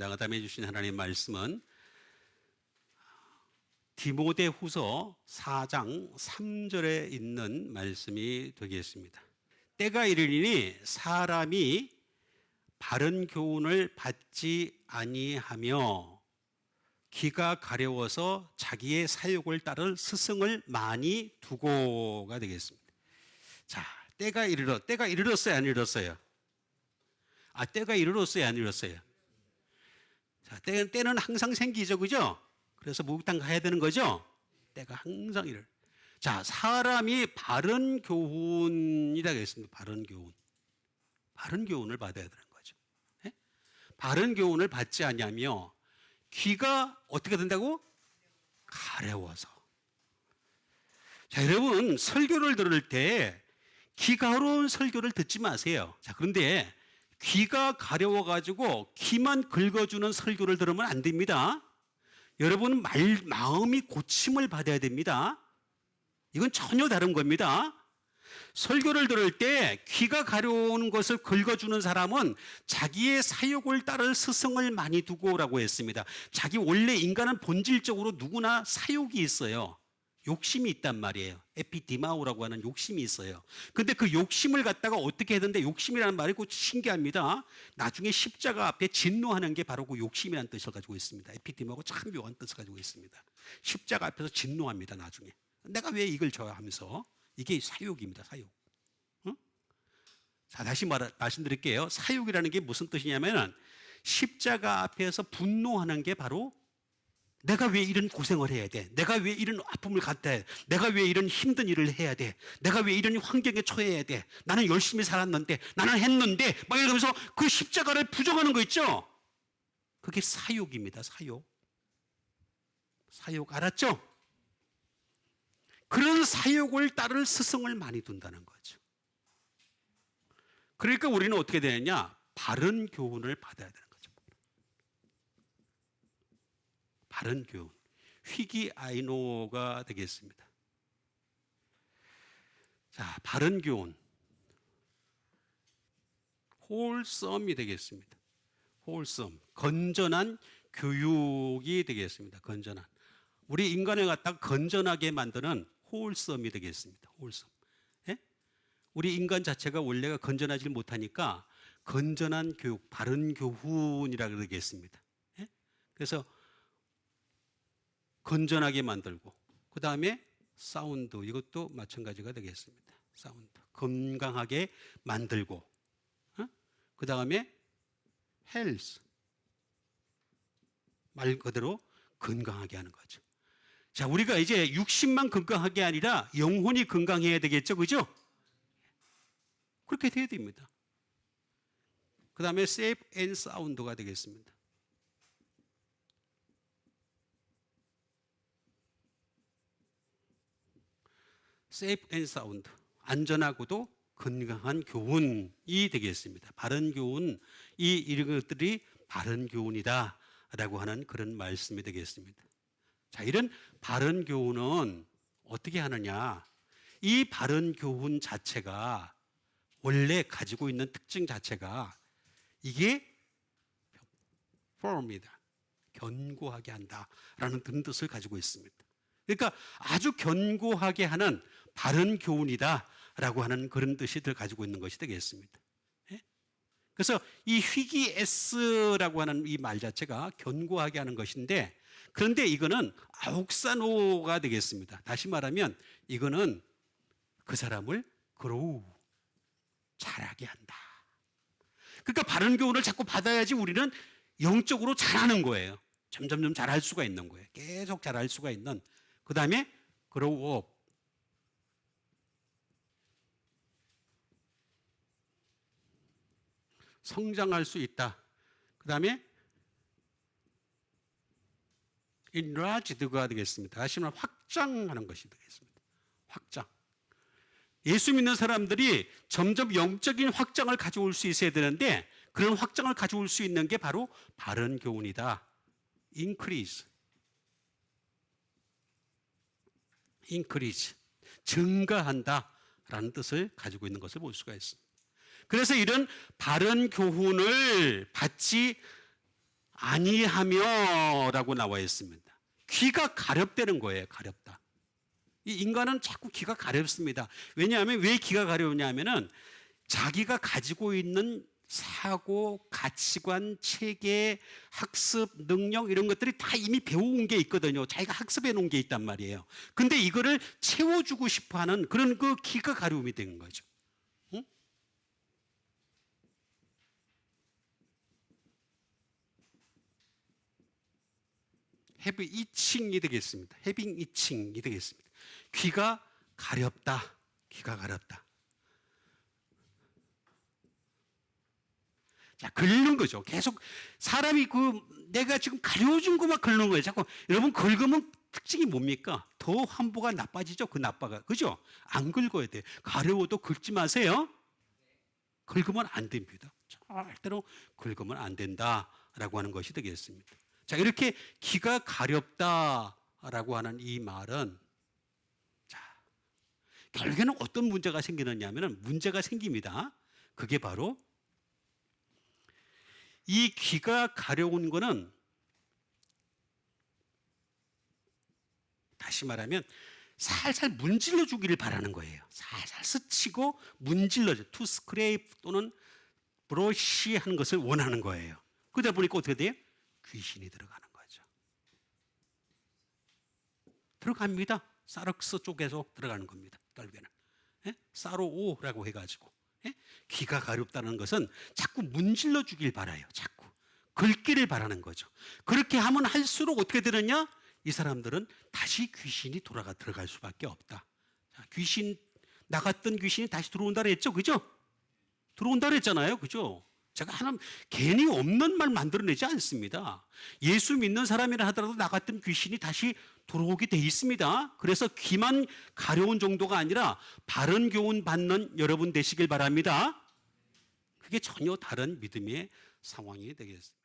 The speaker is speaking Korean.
나가담해 주신 하나님 말씀은 디모데 후서 4장 3절에 있는 말씀이 되겠습니다. 때가 이르리니 사람이 바른 교훈을 받지 아니하며 귀가 가려워서 자기의 사욕을 따를 스승을 많이 두고가 되겠습니다. 자, 때가 이르러 때가 이르렀어요, 안 이르렀어요? 아, 때가 이르렀어요, 안 이르렀어요? 자, 때, 때는 항상 생기죠, 그죠? 그래서 목욕탕 가야 되는 거죠? 때가 항상 이를. 자, 사람이 바른 교훈이라 했습니다. 바른 교훈. 바른 교훈을 받아야 되는 거죠. 예? 바른 교훈을 받지 않냐며 귀가 어떻게 된다고? 가려워서. 자, 여러분, 설교를 들을 때 귀가 어려운 설교를 듣지 마세요. 자, 그런데 귀가 가려워가지고 귀만 긁어주는 설교를 들으면 안 됩니다. 여러분 말, 마음이 고침을 받아야 됩니다. 이건 전혀 다른 겁니다. 설교를 들을 때 귀가 가려우는 것을 긁어주는 사람은 자기의 사욕을 따를 스승을 많이 두고라고 했습니다. 자기 원래 인간은 본질적으로 누구나 사욕이 있어요. 욕심이 있단 말이에요. 에피디마우라고 하는 욕심이 있어요. 근데 그 욕심을 갖다가 어떻게 하던데 욕심이라는 말이 꼭 신기합니다. 나중에 십자가 앞에 진노하는 게 바로 그 욕심이라는 뜻을 가지고 있습니다. 에피디마우가 참 묘한 뜻을 가지고 있습니다. 십자가 앞에서 진노합니다. 나중에. 내가 왜 이걸 져야 하면서 이게 사욕입니다. 사욕. 응? 자, 다시 말, 말씀드릴게요. 사욕이라는 게 무슨 뜻이냐면은 십자가 앞에서 분노하는 게 바로 내가 왜 이런 고생을 해야 돼? 내가 왜 이런 아픔을 갖다 해? 내가 왜 이런 힘든 일을 해야 돼? 내가 왜 이런 환경에 처해야 돼? 나는 열심히 살았는데, 나는 했는데, 막 이러면서 그 십자가를 부정하는 거 있죠? 그게 사욕입니다, 사욕. 사욕, 알았죠? 그런 사욕을 따를 스승을 많이 둔다는 거죠. 그러니까 우리는 어떻게 되느냐? 바른 교훈을 받아야 되는 거죠. 바른 교훈. 휘기 아이노가 되겠습니다. 자, 바른 교훈. 홀썸이 되겠습니다. 홀썸. 건전한 교육이 되겠습니다. 건전한. 우리 인간을 갖다 건전하게 만드는 홀썸이 되겠습니다. 홀썸. 예? 우리 인간 자체가 원래가 건전하지 못하니까 건전한 교육, 바른 교훈이라 그러겠습니다. 예? 그래서 건전하게 만들고 그 다음에 사운드 이것도 마찬가지가 되겠습니다. 사운드 건강하게 만들고 어? 그 다음에 헬스 말 그대로 건강하게 하는 거죠. 자 우리가 이제 육신만 건강하게 아니라 영혼이 건강해야 되겠죠, 그죠? 그렇게 돼야 됩니다. 그 다음에 세이프 앤 사운드가 되겠습니다. 세이프 앤 사운드 안전하고도 건강한 교훈이 되겠습니다. 바른 교훈 이 이런 것들이 바른 교훈이다 라고 하는 그런 말씀이 되겠습니다. 자, 이런 바른 교훈은 어떻게 하느냐? 이 바른 교훈 자체가 원래 가지고 있는 특징 자체가 이게 form이다. 견고하게 한다라는 그런 뜻을 가지고 있습니다. 그러니까 아주 견고하게 하는 바른 교훈이다라고 하는 그런 뜻이 들 가지고 있는 것이 되겠습니다. 예? 그래서 이 휘기 S라고 하는 이 말 자체가 견고하게 하는 것인데 그런데 이거는 아옥사노가 되겠습니다. 다시 말하면 이거는 그 사람을 그로우 잘하게 한다. 그러니까 바른 교훈을 자꾸 받아야지 우리는 영적으로 잘하는 거예요. 점점점 잘할 수가 있는 거예요. 계속 잘할 수가 있는. 그 다음에 그로우업. 성장할 수 있다. 그 다음에 enlarged가 되겠습니다. 다시 말하면 확장하는 것이 되겠습니다. 확장. 예수 믿는 사람들이 점점 영적인 확장을 가져올 수 있어야 되는데 그런 확장을 가져올 수 있는 게 바로 바른 교훈이다. increase. Increase. 증가한다. 라는 뜻을 가지고 있는 것을 볼 수가 있습니다. 그래서 이런 바른 교훈을 받지 아니하며라고 나와 있습니다. 귀가 가렵다는 거예요. 가렵다. 이 인간은 자꾸 귀가 가렵습니다. 왜냐하면 왜 귀가 가려우냐면은 자기가 가지고 있는 사고, 가치관, 체계, 학습, 능력 이런 것들이 다 이미 배워온 게 있거든요. 자기가 학습해 놓은 게 있단 말이에요. 근데 이거를 채워주고 싶어 하는 그런 그 귀가 가려움이 된 거죠. 응? have itching이 되겠습니다. having itching이 되겠습니다. 귀가 가렵다. 귀가 가렵다. 자, 긁는 거죠. 계속 사람이 그 내가 지금 가려워준 것만 긁는 거예요. 자꾸 여러분 긁으면 특징이 뭡니까? 더 환부가 나빠지죠. 그 나빠가. 그죠? 안 긁어야 돼. 가려워도 긁지 마세요. 긁으면 안 됩니다. 절대로 긁으면 안 된다라고 하는 것이 되겠습니다. 자, 이렇게 기가 가렵다라고 하는 이 말은 자, 결국에는 어떤 문제가 생기느냐 하면은 문제가 생깁니다. 그게 바로 이 귀가 가려운 거는 다시 말하면 살살 문질러 주기를 바라는 거예요. 살살 스치고 문질러 줘. 투 스크레이프 또는 브러쉬 하는 것을 원하는 거예요. 그러다 보니까 어떻게 돼요? 귀신이 들어가는 거죠. 들어갑니다. 사르크스 쪽에서 들어가는 겁니다. 결국에는. 예? 사로오라고 해가지고. 예? 귀가 가렵다는 것은 자꾸 문질러 주길 바라요. 자꾸. 긁기를 바라는 거죠. 그렇게 하면 할수록 어떻게 되느냐? 이 사람들은 다시 귀신이 돌아가 들어갈 수밖에 없다. 자, 귀신 나갔던 귀신이 다시 들어온다 그랬죠. 그죠? 들어온다 그랬잖아요. 그죠? 제가 하나 괜히 없는 말 만들어내지 않습니다. 예수 믿는 사람이라 하더라도 나갔던 귀신이 다시 들어오게 돼 있습니다. 그래서 귀만 가려운 정도가 아니라 바른 교훈 받는 여러분 되시길 바랍니다. 그게 전혀 다른 믿음의 상황이 되겠습니다.